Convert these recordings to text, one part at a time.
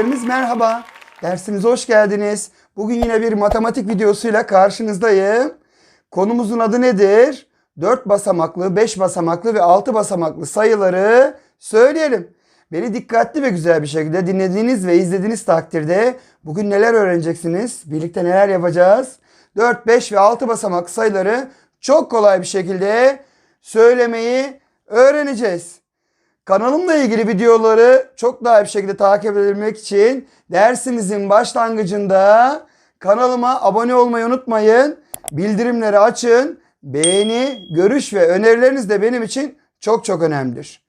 Öğrencilerimiz merhaba. Dersimize hoş geldiniz. Bugün yine bir matematik videosuyla karşınızdayım. Konumuzun adı nedir? 4 basamaklı, 5 basamaklı ve 6 basamaklı sayıları söyleyelim. Beni dikkatli ve güzel bir şekilde dinlediğiniz ve izlediğiniz takdirde bugün neler öğreneceksiniz? Birlikte neler yapacağız? 4, 5 ve 6 basamaklı sayıları çok kolay bir şekilde söylemeyi öğreneceğiz. Kanalımla ilgili videoları çok daha bir şekilde takip edebilmek için dersimizin başlangıcında kanalıma abone olmayı unutmayın. Bildirimleri açın. Beğeni, görüş ve önerileriniz de benim için çok çok önemlidir.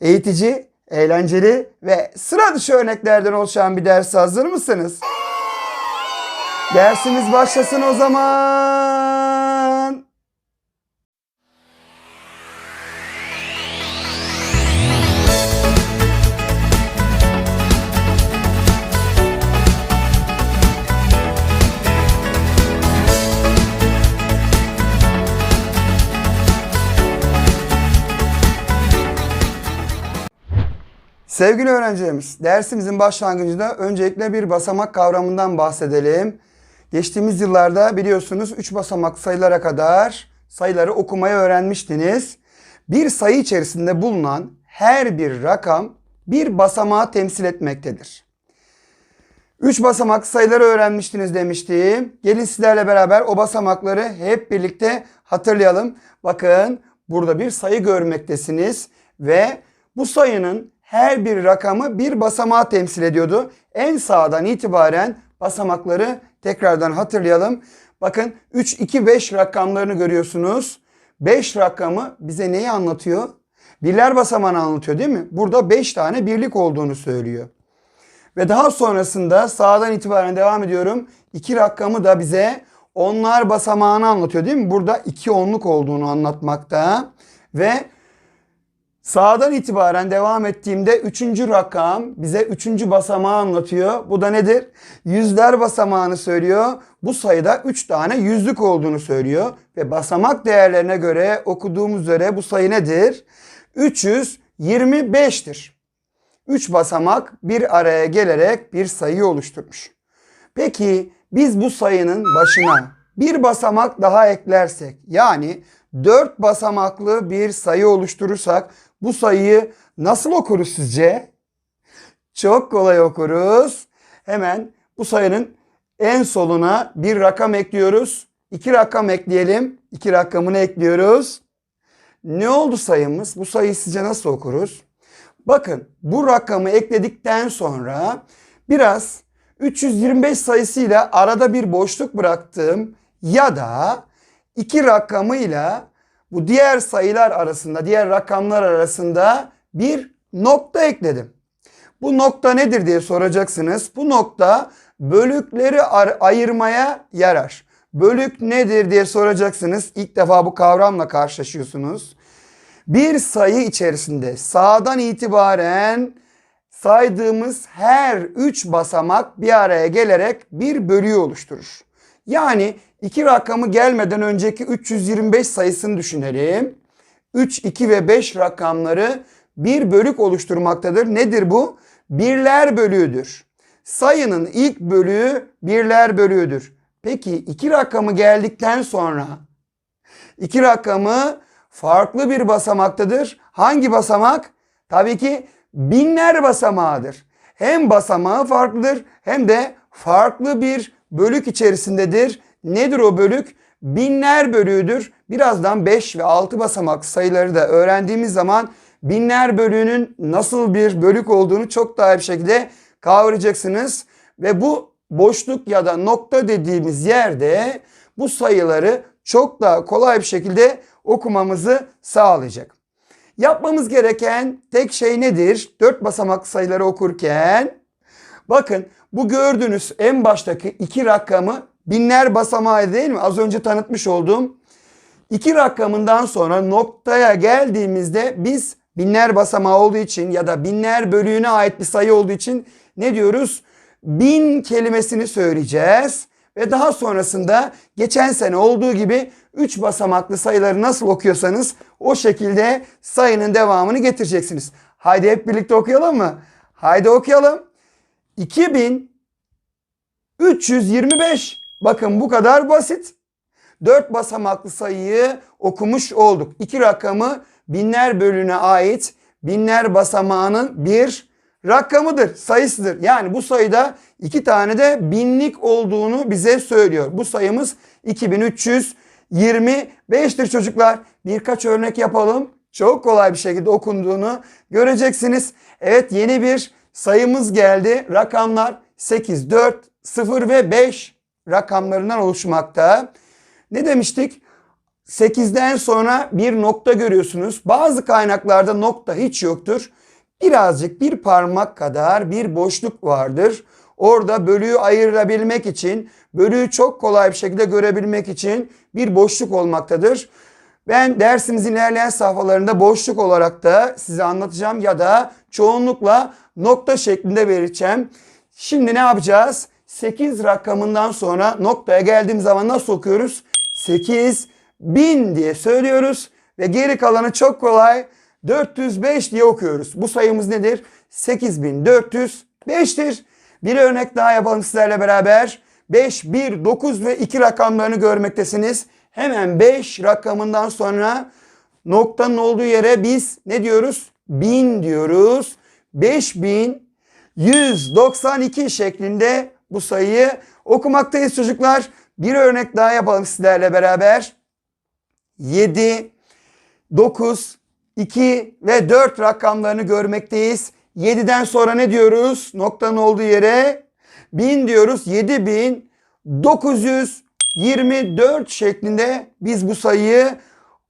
Eğitici, eğlenceli ve sıra dışı örneklerden oluşan bir ders hazır mısınız? Dersimiz başlasın o zaman. Sevgili öğrencilerimiz, dersimizin başlangıcında öncelikle bir basamak kavramından bahsedelim. Geçtiğimiz yıllarda biliyorsunuz 3 basamak sayılara kadar sayıları okumayı öğrenmiştiniz. Bir sayı içerisinde bulunan her bir rakam bir basamağı temsil etmektedir. 3 basamak sayıları öğrenmiştiniz demiştim. Gelin sizlerle beraber o basamakları hep birlikte hatırlayalım. Bakın burada bir sayı görmektesiniz ve bu sayının her bir rakamı bir basamağı temsil ediyordu. En sağdan itibaren basamakları tekrardan hatırlayalım. Bakın 3, 2, 5 rakamlarını görüyorsunuz. 5 rakamı bize neyi anlatıyor? Birler basamağını anlatıyor değil mi? Burada 5 tane birlik olduğunu söylüyor. Ve daha sonrasında sağdan itibaren devam ediyorum. 2 rakamı da bize onlar basamağını anlatıyor değil mi? Burada 2 onluk olduğunu anlatmakta. Ve Sağdan itibaren devam ettiğimde üçüncü rakam bize üçüncü basamağı anlatıyor. Bu da nedir? Yüzler basamağını söylüyor. Bu sayıda üç tane yüzlük olduğunu söylüyor. Ve basamak değerlerine göre okuduğumuz üzere bu sayı nedir? 325'tir. Üç basamak bir araya gelerek bir sayı oluşturmuş. Peki biz bu sayının başına bir basamak daha eklersek yani 4 basamaklı bir sayı oluşturursak bu sayıyı nasıl okuruz sizce? Çok kolay okuruz. Hemen bu sayının en soluna bir rakam ekliyoruz. İki rakam ekleyelim. İki rakamını ekliyoruz. Ne oldu sayımız? Bu sayıyı sizce nasıl okuruz? Bakın bu rakamı ekledikten sonra biraz 325 sayısıyla arada bir boşluk bıraktım ya da iki rakamıyla bu diğer sayılar arasında, diğer rakamlar arasında bir nokta ekledim. Bu nokta nedir diye soracaksınız. Bu nokta bölükleri ayırmaya yarar. Bölük nedir diye soracaksınız. İlk defa bu kavramla karşılaşıyorsunuz. Bir sayı içerisinde sağdan itibaren saydığımız her 3 basamak bir araya gelerek bir bölüğü oluşturur. Yani iki rakamı gelmeden önceki 325 sayısını düşünelim. 3, 2 ve 5 rakamları bir bölük oluşturmaktadır. Nedir bu? Birler bölüğüdür. Sayının ilk bölüğü birler bölüğüdür. Peki iki rakamı geldikten sonra iki rakamı farklı bir basamaktadır. Hangi basamak? Tabii ki binler basamağıdır. Hem basamağı farklıdır hem de farklı bir bölük içerisindedir. Nedir o bölük? Binler bölüğüdür. Birazdan 5 ve 6 basamak sayıları da öğrendiğimiz zaman binler bölüğünün nasıl bir bölük olduğunu çok daha bir şekilde kavrayacaksınız. Ve bu boşluk ya da nokta dediğimiz yerde bu sayıları çok daha kolay bir şekilde okumamızı sağlayacak. Yapmamız gereken tek şey nedir? 4 basamak sayıları okurken bakın bu gördüğünüz en baştaki iki rakamı binler basamağı değil mi? Az önce tanıtmış olduğum iki rakamından sonra noktaya geldiğimizde biz binler basamağı olduğu için ya da binler bölüğüne ait bir sayı olduğu için ne diyoruz? Bin kelimesini söyleyeceğiz. Ve daha sonrasında geçen sene olduğu gibi 3 basamaklı sayıları nasıl okuyorsanız o şekilde sayının devamını getireceksiniz. Haydi hep birlikte okuyalım mı? Haydi okuyalım. 2325. Bakın bu kadar basit. 4 basamaklı sayıyı okumuş olduk. İki rakamı binler bölüne ait binler basamağının bir rakamıdır, sayısıdır. Yani bu sayıda iki tane de binlik olduğunu bize söylüyor. Bu sayımız 2325'tir çocuklar. Birkaç örnek yapalım. Çok kolay bir şekilde okunduğunu göreceksiniz. Evet yeni bir sayımız geldi. Rakamlar 8, 4, 0 ve 5 rakamlarından oluşmakta. Ne demiştik? 8'den sonra bir nokta görüyorsunuz. Bazı kaynaklarda nokta hiç yoktur. Birazcık bir parmak kadar bir boşluk vardır. Orada bölüyü ayırabilmek için, bölüyü çok kolay bir şekilde görebilmek için bir boşluk olmaktadır. Ben dersimizin ilerleyen safhalarında boşluk olarak da size anlatacağım ya da çoğunlukla nokta şeklinde vereceğim. Şimdi ne yapacağız? 8 rakamından sonra noktaya geldiğim zaman nasıl okuyoruz? 8 bin diye söylüyoruz ve geri kalanı çok kolay 405 diye okuyoruz. Bu sayımız nedir? 8405'tir. Bir örnek daha yapalım sizlerle beraber. 5, 1, 9 ve 2 rakamlarını görmektesiniz. Hemen 5 rakamından sonra noktanın olduğu yere biz ne diyoruz? 1000 diyoruz. 5192 şeklinde bu sayıyı okumaktayız çocuklar. Bir örnek daha yapalım sizlerle beraber. 7, 9, 2 ve 4 rakamlarını görmekteyiz. 7'den sonra ne diyoruz? Noktanın olduğu yere 1000 diyoruz. 7924 şeklinde biz bu sayıyı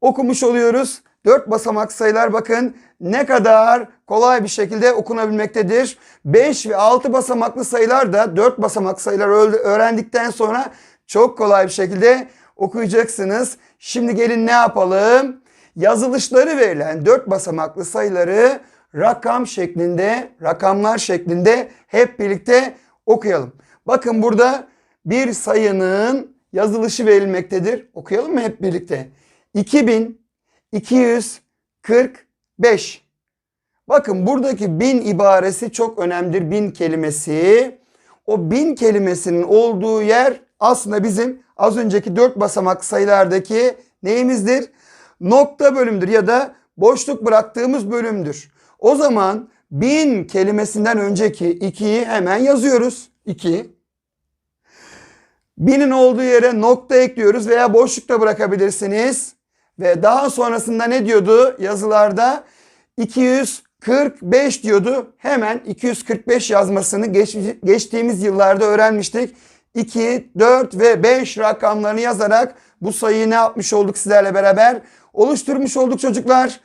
okumuş oluyoruz. 4 basamak sayılar bakın ne kadar kolay bir şekilde okunabilmektedir. 5 ve 6 basamaklı sayılar da 4 basamak sayılar öğrendikten sonra çok kolay bir şekilde okuyacaksınız. Şimdi gelin ne yapalım? Yazılışları verilen 4 basamaklı sayıları rakam şeklinde, rakamlar şeklinde hep birlikte okuyalım. Bakın burada bir sayının yazılışı verilmektedir. Okuyalım mı hep birlikte? 2245. Bakın buradaki bin ibaresi çok önemlidir. Bin kelimesi. O bin kelimesinin olduğu yer aslında bizim az önceki dört basamak sayılardaki neyimizdir? Nokta bölümdür ya da boşluk bıraktığımız bölümdür. O zaman bin kelimesinden önceki ikiyi hemen yazıyoruz. 2. Binin olduğu yere nokta ekliyoruz veya boşlukta bırakabilirsiniz. Ve daha sonrasında ne diyordu yazılarda? 245 diyordu. Hemen 245 yazmasını geç, geçtiğimiz yıllarda öğrenmiştik. 2, 4 ve 5 rakamlarını yazarak bu sayıyı ne yapmış olduk sizlerle beraber? Oluşturmuş olduk çocuklar.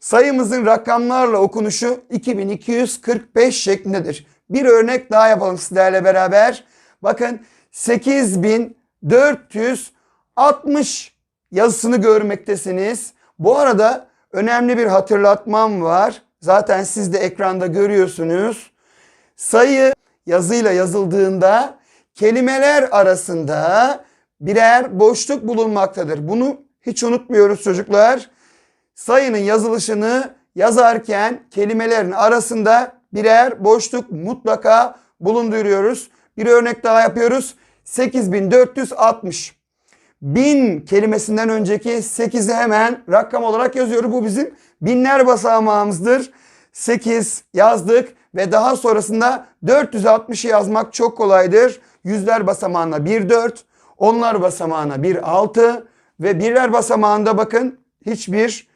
Sayımızın rakamlarla okunuşu 2245 şeklindedir. Bir örnek daha yapalım sizlerle beraber. Bakın 8460 yazısını görmektesiniz. Bu arada önemli bir hatırlatmam var. Zaten siz de ekranda görüyorsunuz. Sayı yazıyla yazıldığında kelimeler arasında birer boşluk bulunmaktadır. Bunu hiç unutmuyoruz çocuklar. Sayının yazılışını yazarken kelimelerin arasında birer boşluk mutlaka bulunduruyoruz. Bir örnek daha yapıyoruz. 8460. Bin kelimesinden önceki 8'i hemen rakam olarak yazıyoruz. Bu bizim binler basamağımızdır. 8 yazdık ve daha sonrasında 460'ı yazmak çok kolaydır. Yüzler basamağına 1 4, onlar basamağına 1 6 ve birler basamağında bakın hiçbir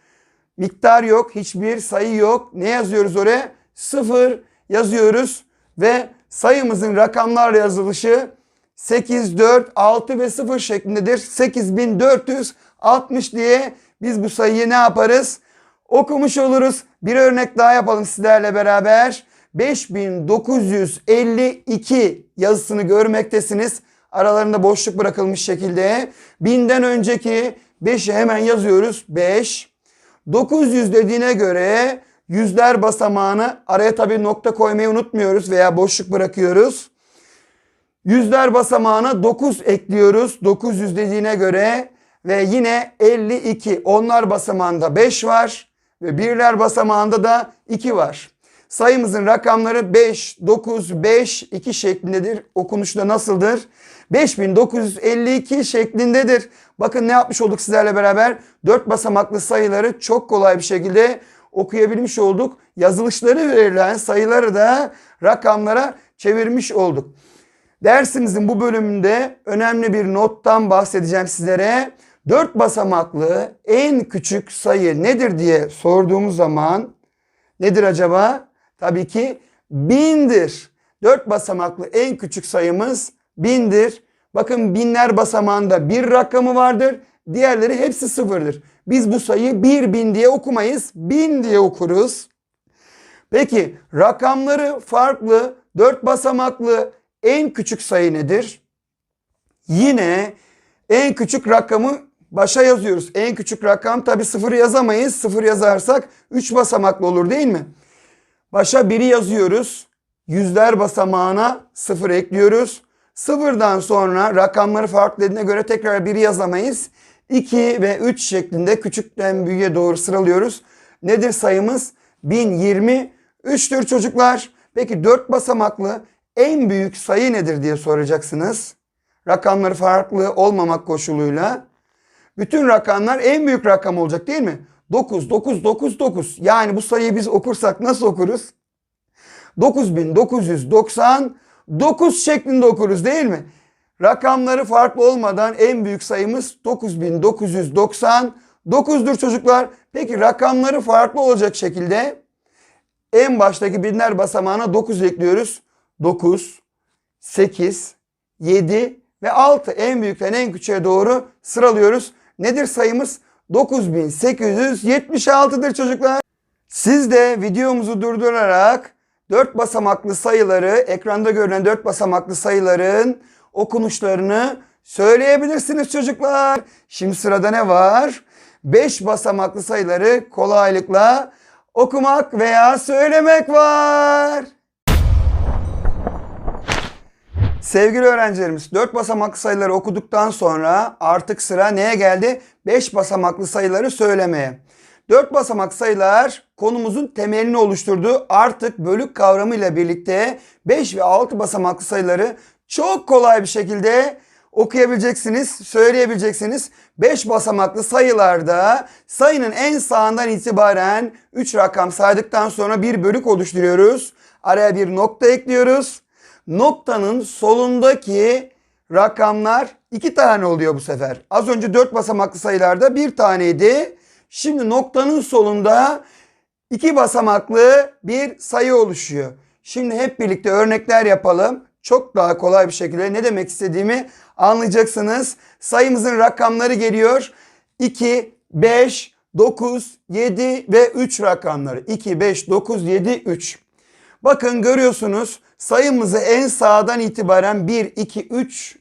miktar yok, hiçbir sayı yok. Ne yazıyoruz oraya? 0 yazıyoruz ve sayımızın rakamlarla yazılışı 8, 4, 6 ve 0 şeklindedir. 8460 diye biz bu sayıyı ne yaparız? Okumuş oluruz. Bir örnek daha yapalım sizlerle beraber. 5952 yazısını görmektesiniz. Aralarında boşluk bırakılmış şekilde. Binden önceki 5'i hemen yazıyoruz. 5. 900 dediğine göre yüzler basamağını araya tabi nokta koymayı unutmuyoruz veya boşluk bırakıyoruz. Yüzler basamağına 9 ekliyoruz. 900 dediğine göre ve yine 52. Onlar basamağında 5 var ve birler basamağında da 2 var. Sayımızın rakamları 5, 9, 5, 2 şeklindedir. Okunuşu da nasıldır? 5952 şeklindedir. Bakın ne yapmış olduk sizlerle beraber? 4 basamaklı sayıları çok kolay bir şekilde okuyabilmiş olduk. Yazılışları verilen sayıları da rakamlara çevirmiş olduk. Dersimizin bu bölümünde önemli bir nottan bahsedeceğim sizlere. 4 basamaklı en küçük sayı nedir diye sorduğumuz zaman nedir acaba? Tabii ki bindir. 4 basamaklı en küçük sayımız bindir. Bakın binler basamağında bir rakamı vardır. Diğerleri hepsi sıfırdır. Biz bu sayıyı bir bin diye okumayız. Bin diye okuruz. Peki rakamları farklı 4 basamaklı en küçük sayı nedir? Yine en küçük rakamı başa yazıyoruz. En küçük rakam tabi sıfır yazamayız. Sıfır yazarsak 3 basamaklı olur değil mi? Başa 1'i yazıyoruz. Yüzler basamağına sıfır ekliyoruz. Sıfırdan sonra rakamları farklı dediğine göre tekrar 1'i yazamayız. 2 ve 3 şeklinde küçükten büyüğe doğru sıralıyoruz. Nedir sayımız? 1023'tür çocuklar. Peki 4 basamaklı en büyük sayı nedir diye soracaksınız. Rakamları farklı olmamak koşuluyla. Bütün rakamlar en büyük rakam olacak değil mi? 9, 9, 9, 9. Yani bu sayıyı biz okursak nasıl okuruz? 9999 şeklinde okuruz değil mi? Rakamları farklı olmadan en büyük sayımız 9999'dur çocuklar. Peki rakamları farklı olacak şekilde en baştaki binler basamağına 9 ekliyoruz. 9, 8, 7 ve 6 en büyükten en küçüğe doğru sıralıyoruz. Nedir sayımız? 9876'dır çocuklar. Siz de videomuzu durdurarak 4 basamaklı sayıları, ekranda görünen 4 basamaklı sayıların okunuşlarını söyleyebilirsiniz çocuklar. Şimdi sırada ne var? 5 basamaklı sayıları kolaylıkla okumak veya söylemek var. Sevgili öğrencilerimiz 4 basamaklı sayıları okuduktan sonra artık sıra neye geldi? 5 basamaklı sayıları söylemeye. 4 basamak sayılar konumuzun temelini oluşturdu. Artık bölük kavramı ile birlikte 5 ve 6 basamaklı sayıları çok kolay bir şekilde okuyabileceksiniz, söyleyebileceksiniz. 5 basamaklı sayılarda sayının en sağından itibaren 3 rakam saydıktan sonra bir bölük oluşturuyoruz. Araya bir nokta ekliyoruz. Noktanın solundaki rakamlar iki tane oluyor bu sefer. Az önce 4 basamaklı sayılarda bir taneydi. Şimdi noktanın solunda iki basamaklı bir sayı oluşuyor. Şimdi hep birlikte örnekler yapalım. Çok daha kolay bir şekilde ne demek istediğimi anlayacaksınız. Sayımızın rakamları geliyor. 2, 5, 9, 7 ve 3 rakamları. 2, 5, 9, 7, 3. Bakın görüyorsunuz sayımızı en sağdan itibaren 1, 2, 3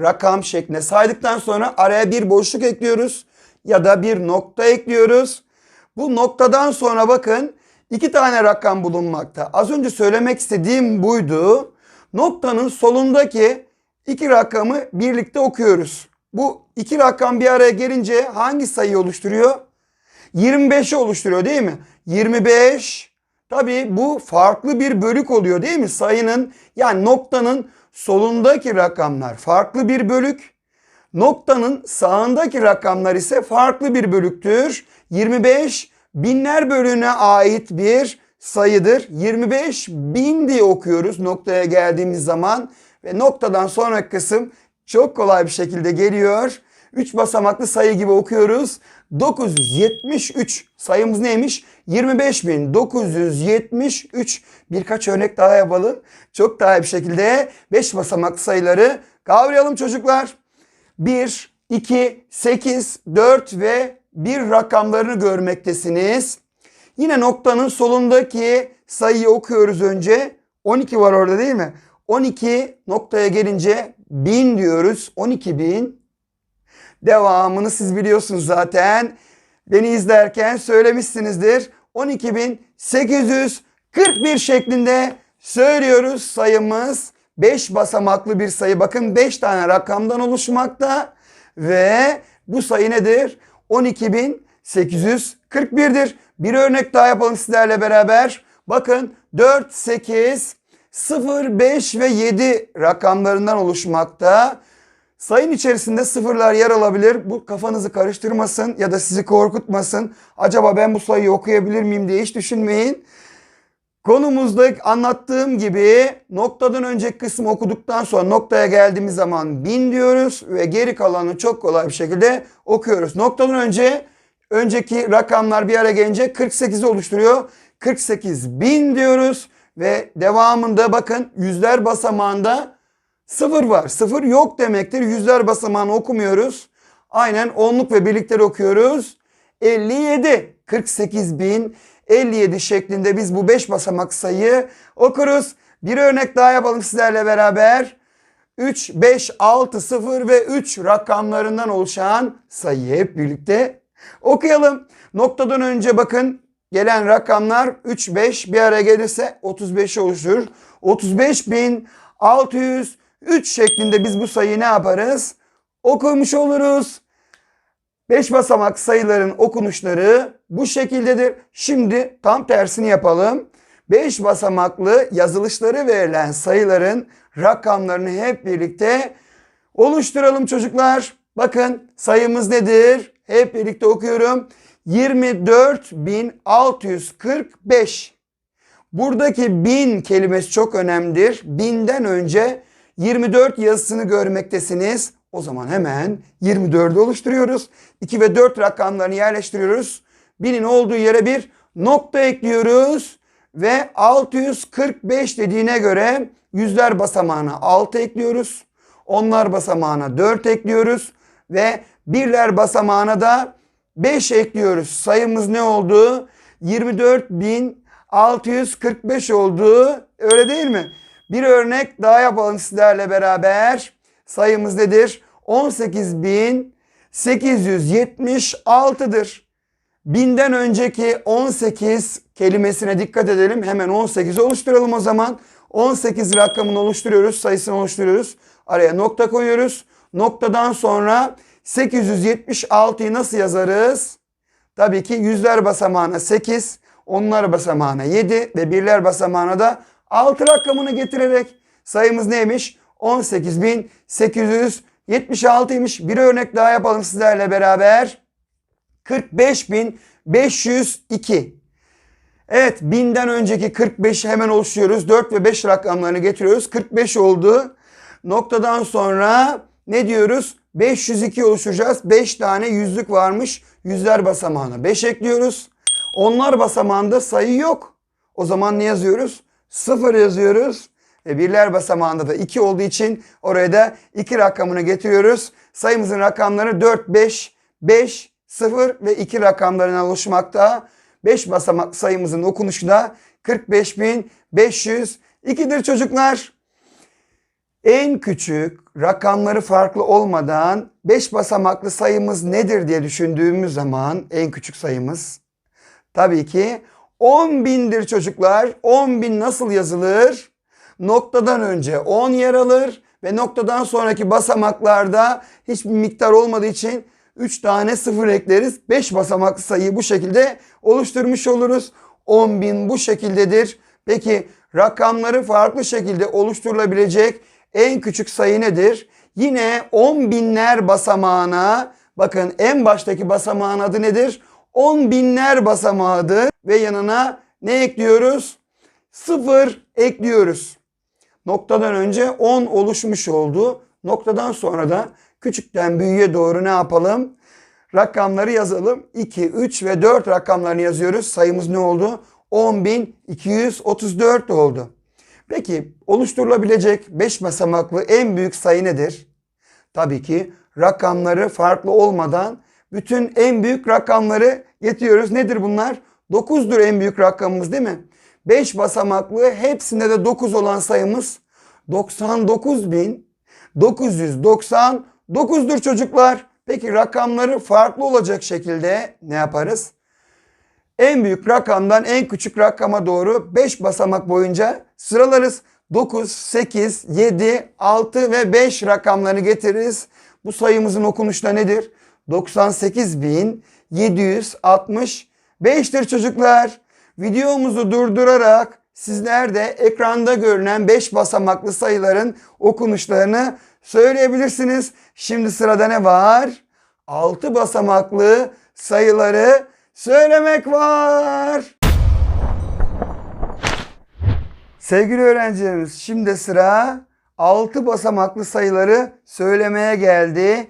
rakam şeklinde saydıktan sonra araya bir boşluk ekliyoruz ya da bir nokta ekliyoruz. Bu noktadan sonra bakın iki tane rakam bulunmakta. Az önce söylemek istediğim buydu. Noktanın solundaki iki rakamı birlikte okuyoruz. Bu iki rakam bir araya gelince hangi sayıyı oluşturuyor? 25'i oluşturuyor değil mi? 25 tabi bu farklı bir bölük oluyor değil mi? Sayının yani noktanın solundaki rakamlar farklı bir bölük. Noktanın sağındaki rakamlar ise farklı bir bölüktür. 25 binler bölüğüne ait bir sayıdır. 25 bin diye okuyoruz noktaya geldiğimiz zaman ve noktadan sonraki kısım çok kolay bir şekilde geliyor. 3 basamaklı sayı gibi okuyoruz. 973 sayımız neymiş? 25.973 birkaç örnek daha yapalım. Çok daha bir şekilde 5 basamaklı sayıları kavrayalım çocuklar. 1, 2, 8, 4 ve 1 rakamlarını görmektesiniz. Yine noktanın solundaki sayıyı okuyoruz önce. 12 var orada değil mi? 12 noktaya gelince 1000 diyoruz. 12 bin. Devamını siz biliyorsunuz zaten. Beni izlerken söylemişsinizdir. 12.841 şeklinde söylüyoruz sayımız. 5 basamaklı bir sayı. Bakın 5 tane rakamdan oluşmakta. Ve bu sayı nedir? 12.841'dir. Bir örnek daha yapalım sizlerle beraber. Bakın 4, 8, 0, 5 ve 7 rakamlarından oluşmakta. Sayın içerisinde sıfırlar yer alabilir. Bu kafanızı karıştırmasın ya da sizi korkutmasın. Acaba ben bu sayıyı okuyabilir miyim diye hiç düşünmeyin. Konumuzda anlattığım gibi noktadan önceki kısmı okuduktan sonra noktaya geldiğimiz zaman bin diyoruz ve geri kalanı çok kolay bir şekilde okuyoruz. Noktadan önce önceki rakamlar bir araya gelince 48'i oluşturuyor. 48 bin diyoruz ve devamında bakın yüzler basamağında Sıfır var. Sıfır yok demektir. Yüzler basamağını okumuyoruz. Aynen onluk ve birlikleri okuyoruz. 57, 48 bin 57 şeklinde biz bu 5 basamak sayı okuruz. Bir örnek daha yapalım sizlerle beraber. 3, 5, 6, 0 ve 3 rakamlarından oluşan sayıyı hep birlikte okuyalım. Noktadan önce bakın gelen rakamlar 3, 5 bir araya gelirse 35'i oluşur. 35 bin 600 3 şeklinde biz bu sayıyı ne yaparız? Okumuş oluruz. 5 basamak sayıların okunuşları bu şekildedir. Şimdi tam tersini yapalım. 5 basamaklı yazılışları verilen sayıların rakamlarını hep birlikte oluşturalım çocuklar. Bakın sayımız nedir? Hep birlikte okuyorum. 24.645. Buradaki bin kelimesi çok önemlidir. Binden önce 24 yazısını görmektesiniz. O zaman hemen 24'ü oluşturuyoruz. 2 ve 4 rakamlarını yerleştiriyoruz. Binin olduğu yere bir nokta ekliyoruz. Ve 645 dediğine göre yüzler basamağına 6 ekliyoruz. Onlar basamağına 4 ekliyoruz. Ve birler basamağına da 5 ekliyoruz. Sayımız ne oldu? 24.645 oldu. Öyle değil mi? Bir örnek daha yapalım sizlerle beraber. Sayımız nedir? 18.876'dır. Binden önceki 18 kelimesine dikkat edelim. Hemen 18'i oluşturalım o zaman. 18 rakamını oluşturuyoruz. Sayısını oluşturuyoruz. Araya nokta koyuyoruz. Noktadan sonra 876'yı nasıl yazarız? Tabii ki yüzler basamağına 8, onlar basamağına 7 ve birler basamağına da 6 rakamını getirerek sayımız neymiş? 18.876'ymış. Bir örnek daha yapalım sizlerle beraber. 45.502. Evet binden önceki 45'i hemen oluşturuyoruz. 4 ve 5 rakamlarını getiriyoruz. 45 oldu. Noktadan sonra ne diyoruz? 502 oluşturacağız. 5 tane yüzlük varmış. Yüzler basamağına 5 ekliyoruz. Onlar basamağında sayı yok. O zaman ne yazıyoruz? 0 yazıyoruz. Ve birler basamağında da 2 olduğu için oraya da 2 rakamını getiriyoruz. Sayımızın rakamları 4, 5, 5, 0 ve 2 rakamlarından oluşmakta. 5 basamak sayımızın okunuşu da 45.502'dir çocuklar. En küçük rakamları farklı olmadan 5 basamaklı sayımız nedir diye düşündüğümüz zaman en küçük sayımız tabii ki 10 bindir çocuklar. 10 bin nasıl yazılır? Noktadan önce 10 yer alır ve noktadan sonraki basamaklarda hiçbir miktar olmadığı için 3 tane sıfır ekleriz. 5 basamaklı sayıyı bu şekilde oluşturmuş oluruz. 10 bin bu şekildedir. Peki rakamları farklı şekilde oluşturulabilecek en küçük sayı nedir? Yine 10 binler basamağına bakın en baştaki basamağın adı nedir? 10 binler basamağıdır ve yanına ne ekliyoruz? 0 ekliyoruz. Noktadan önce 10 oluşmuş oldu. Noktadan sonra da küçükten büyüğe doğru ne yapalım? Rakamları yazalım. 2, 3 ve 4 rakamlarını yazıyoruz. Sayımız ne oldu? 10.234 oldu. Peki oluşturulabilecek 5 basamaklı en büyük sayı nedir? Tabii ki rakamları farklı olmadan bütün en büyük rakamları getiriyoruz. Nedir bunlar? 9'dur en büyük rakamımız değil mi? 5 basamaklı hepsinde de 9 olan sayımız 99.999'dur çocuklar. Peki rakamları farklı olacak şekilde ne yaparız? En büyük rakamdan en küçük rakama doğru 5 basamak boyunca sıralarız. 9, 8, 7, 6 ve 5 rakamlarını getiririz. Bu sayımızın okunuşu da nedir? 98.765'tir çocuklar. videomuzu durdurarak sizler de ekranda görünen 5 basamaklı sayıların okunuşlarını söyleyebilirsiniz. Şimdi sırada ne var? 6 basamaklı sayıları söylemek var. Sevgili öğrencilerimiz şimdi sıra 6 basamaklı sayıları söylemeye geldi.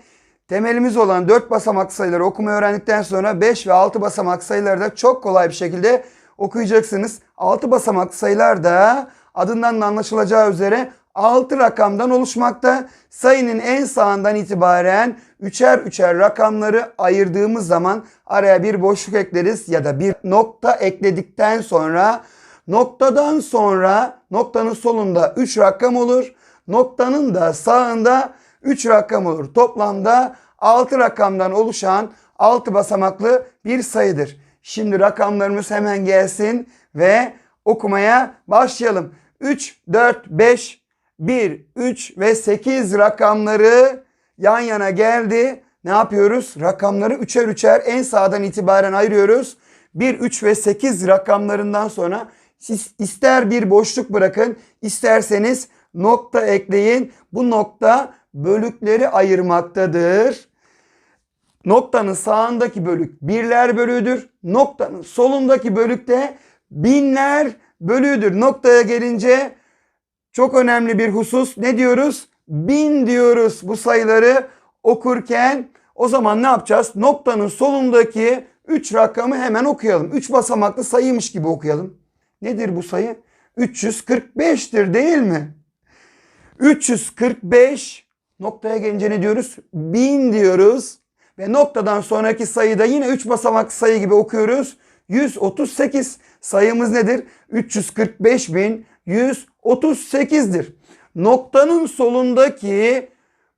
Temelimiz olan 4 basamaklı sayıları okumayı öğrendikten sonra 5 ve 6 basamak sayıları da çok kolay bir şekilde okuyacaksınız. 6 basamaklı sayılar da adından da anlaşılacağı üzere 6 rakamdan oluşmakta. Sayının en sağından itibaren üçer üçer rakamları ayırdığımız zaman araya bir boşluk ekleriz ya da bir nokta ekledikten sonra noktadan sonra noktanın solunda 3 rakam olur. Noktanın da sağında 3 rakam olur. Toplamda 6 rakamdan oluşan 6 basamaklı bir sayıdır. Şimdi rakamlarımız hemen gelsin ve okumaya başlayalım. 3, 4, 5, 1, 3 ve 8 rakamları yan yana geldi. Ne yapıyoruz? Rakamları üçer üçer en sağdan itibaren ayırıyoruz. 1, 3 ve 8 rakamlarından sonra siz ister bir boşluk bırakın, isterseniz nokta ekleyin. Bu nokta bölükleri ayırmaktadır. Noktanın sağındaki bölük birler bölüğüdür. Noktanın solundaki bölük de binler bölüğüdür. Noktaya gelince çok önemli bir husus ne diyoruz? Bin diyoruz bu sayıları okurken. O zaman ne yapacağız? Noktanın solundaki 3 rakamı hemen okuyalım. 3 basamaklı sayıymış gibi okuyalım. Nedir bu sayı? 345'tir değil mi? 345 noktaya gelince ne diyoruz? 1000 diyoruz. Ve noktadan sonraki sayıda yine 3 basamak sayı gibi okuyoruz. 138 sayımız nedir? 345.138'dir. Noktanın solundaki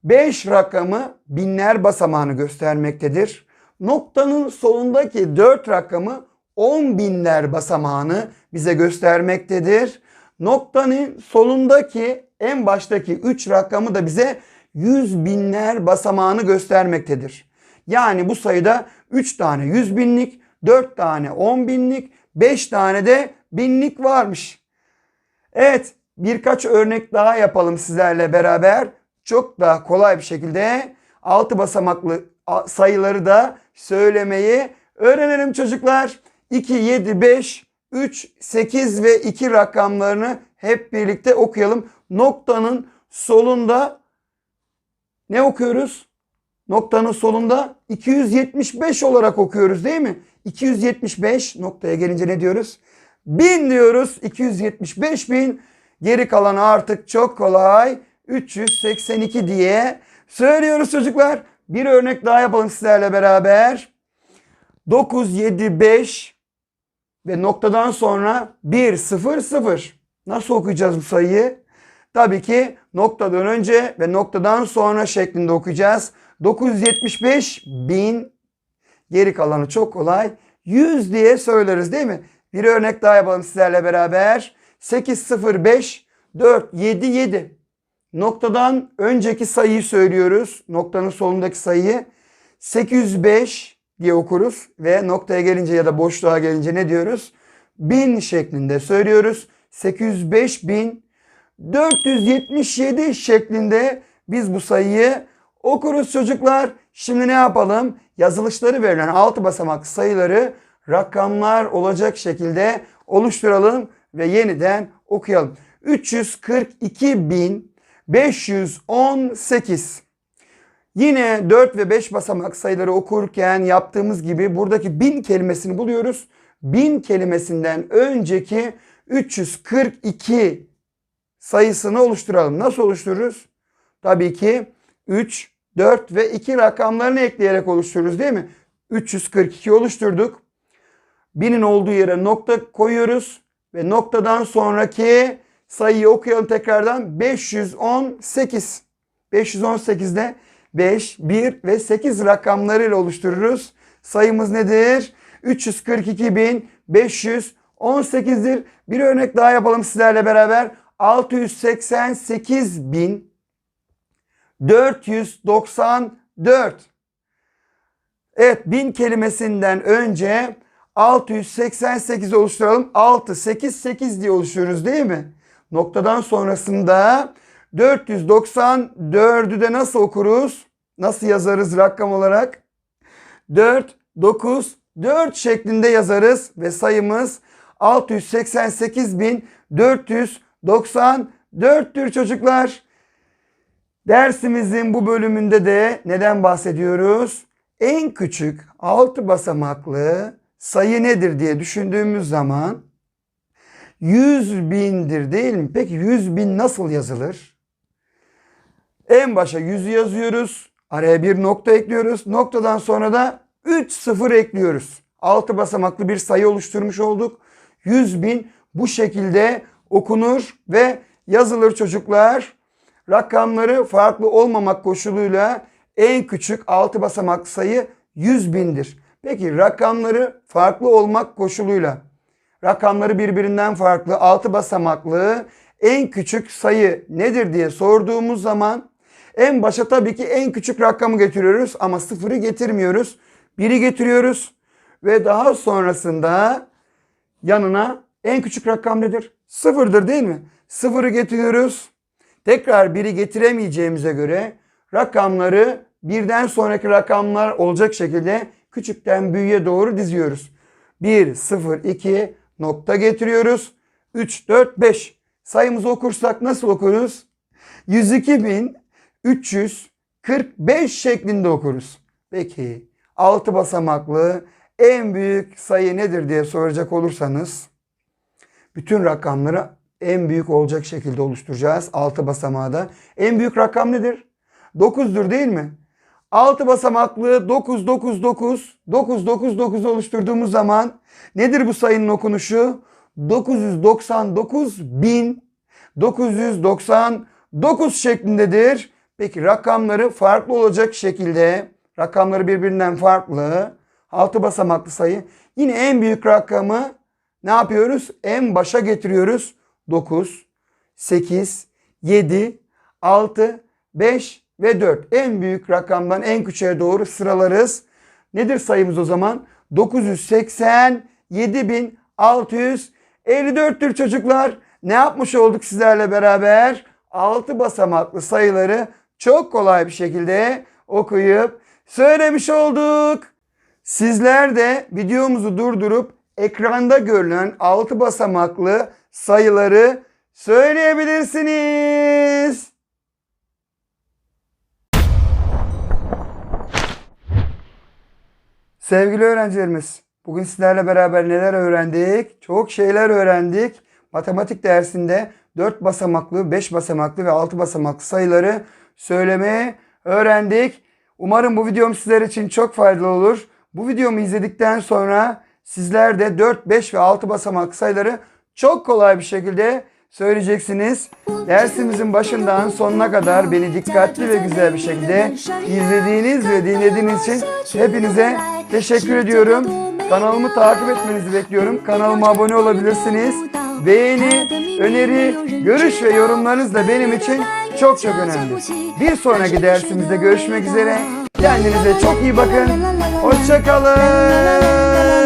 5 rakamı binler basamağını göstermektedir. Noktanın solundaki 4 rakamı 10 binler basamağını bize göstermektedir. Noktanın solundaki en baştaki 3 rakamı da bize 100 binler basamağını göstermektedir. Yani bu sayıda 3 tane 100 binlik, 4 tane 10 binlik, 5 tane de binlik varmış. Evet birkaç örnek daha yapalım sizlerle beraber. Çok daha kolay bir şekilde 6 basamaklı sayıları da söylemeyi öğrenelim çocuklar. 2, 7, 5, 3, 8 ve 2 rakamlarını hep birlikte okuyalım. Noktanın solunda ne okuyoruz? Noktanın solunda 275 olarak okuyoruz değil mi? 275 noktaya gelince ne diyoruz? 1000 diyoruz. 275 bin. Geri kalan artık çok kolay. 382 diye söylüyoruz çocuklar. Bir örnek daha yapalım sizlerle beraber. 9, 7, 5 ve noktadan sonra 1, 0, 0. Nasıl okuyacağız bu sayıyı? Tabii ki noktadan önce ve noktadan sonra şeklinde okuyacağız. 975 bin geri kalanı çok kolay. 100 diye söyleriz değil mi? Bir örnek daha yapalım sizlerle beraber. 805 4 7 7. Noktadan önceki sayıyı söylüyoruz. Noktanın solundaki sayıyı 805 diye okuruz ve noktaya gelince ya da boşluğa gelince ne diyoruz? 1000 şeklinde söylüyoruz. 805 bin 477 şeklinde biz bu sayıyı okuruz çocuklar. Şimdi ne yapalım? Yazılışları verilen 6 basamak sayıları rakamlar olacak şekilde oluşturalım ve yeniden okuyalım. 342.518 Yine 4 ve 5 basamak sayıları okurken yaptığımız gibi buradaki 1000 kelimesini buluyoruz. 1000 kelimesinden önceki 342 sayısını oluşturalım. Nasıl oluştururuz? Tabii ki 3, 4 ve 2 rakamlarını ekleyerek oluştururuz değil mi? 342 oluşturduk. 1000'in olduğu yere nokta koyuyoruz ve noktadan sonraki sayıyı okuyalım tekrardan. 518. 518'de 5, 1 ve 8 rakamlarıyla oluştururuz. Sayımız nedir? 342.518'dir. Bir örnek daha yapalım sizlerle beraber. 688.494. Evet 1000 kelimesinden önce 688 oluşturalım. 6, 8, 8 diye oluşturuyoruz değil mi? Noktadan sonrasında 494'ü de nasıl okuruz? Nasıl yazarız rakam olarak? 4, 9, 4 şeklinde yazarız ve sayımız 688.494'tür çocuklar. Dersimizin bu bölümünde de neden bahsediyoruz? En küçük 6 basamaklı sayı nedir diye düşündüğümüz zaman 100 bindir değil mi? Peki 100 bin nasıl yazılır? En başa 100'ü yazıyoruz. Araya bir nokta ekliyoruz. Noktadan sonra da 3 sıfır ekliyoruz. 6 basamaklı bir sayı oluşturmuş olduk. 100 bin bu şekilde okunur ve yazılır çocuklar. Rakamları farklı olmamak koşuluyla en küçük 6 basamaklı sayı 100 bindir. Peki rakamları farklı olmak koşuluyla rakamları birbirinden farklı 6 basamaklı en küçük sayı nedir diye sorduğumuz zaman en başa tabii ki en küçük rakamı getiriyoruz ama sıfırı getirmiyoruz. Biri getiriyoruz ve daha sonrasında yanına en küçük rakam nedir? Sıfırdır değil mi? Sıfırı getiriyoruz. Tekrar biri getiremeyeceğimize göre rakamları birden sonraki rakamlar olacak şekilde küçükten büyüğe doğru diziyoruz. 1, 0, 2 nokta getiriyoruz. 3, 4, 5 sayımızı okursak nasıl okuruz? 102.345 şeklinde okuruz. Peki 6 basamaklı en büyük sayı nedir diye soracak olursanız bütün rakamları en büyük olacak şekilde oluşturacağız 6 basamağı da. En büyük rakam nedir? 9'dur değil mi? 6 basamaklı 9 9 9 9 9 9 oluşturduğumuz zaman nedir bu sayının okunuşu? 999 bin 999 şeklindedir. Peki rakamları farklı olacak şekilde rakamları birbirinden farklı 6 basamaklı sayı yine en büyük rakamı ne yapıyoruz? En başa getiriyoruz. 9, 8, 7, 6, 5 ve 4. En büyük rakamdan en küçüğe doğru sıralarız. Nedir sayımız o zaman? 987.654'tür çocuklar. Ne yapmış olduk sizlerle beraber? 6 basamaklı sayıları çok kolay bir şekilde okuyup söylemiş olduk. Sizler de videomuzu durdurup ekranda görülen 6 basamaklı sayıları söyleyebilirsiniz. Sevgili öğrencilerimiz, bugün sizlerle beraber neler öğrendik? Çok şeyler öğrendik. Matematik dersinde 4 basamaklı, 5 basamaklı ve 6 basamaklı sayıları söylemeyi öğrendik. Umarım bu videom sizler için çok faydalı olur. Bu videomu izledikten sonra sizler de 4, 5 ve 6 basamaklı sayıları çok kolay bir şekilde söyleyeceksiniz. Dersimizin başından sonuna kadar beni dikkatli ve güzel bir şekilde izlediğiniz ve dinlediğiniz için hepinize teşekkür ediyorum. Kanalımı takip etmenizi bekliyorum. Kanalıma abone olabilirsiniz. Beğeni, öneri, görüş ve yorumlarınız da benim için çok çok önemli. Bir sonraki dersimizde görüşmek üzere. Kendinize çok iyi bakın. Hoşçakalın.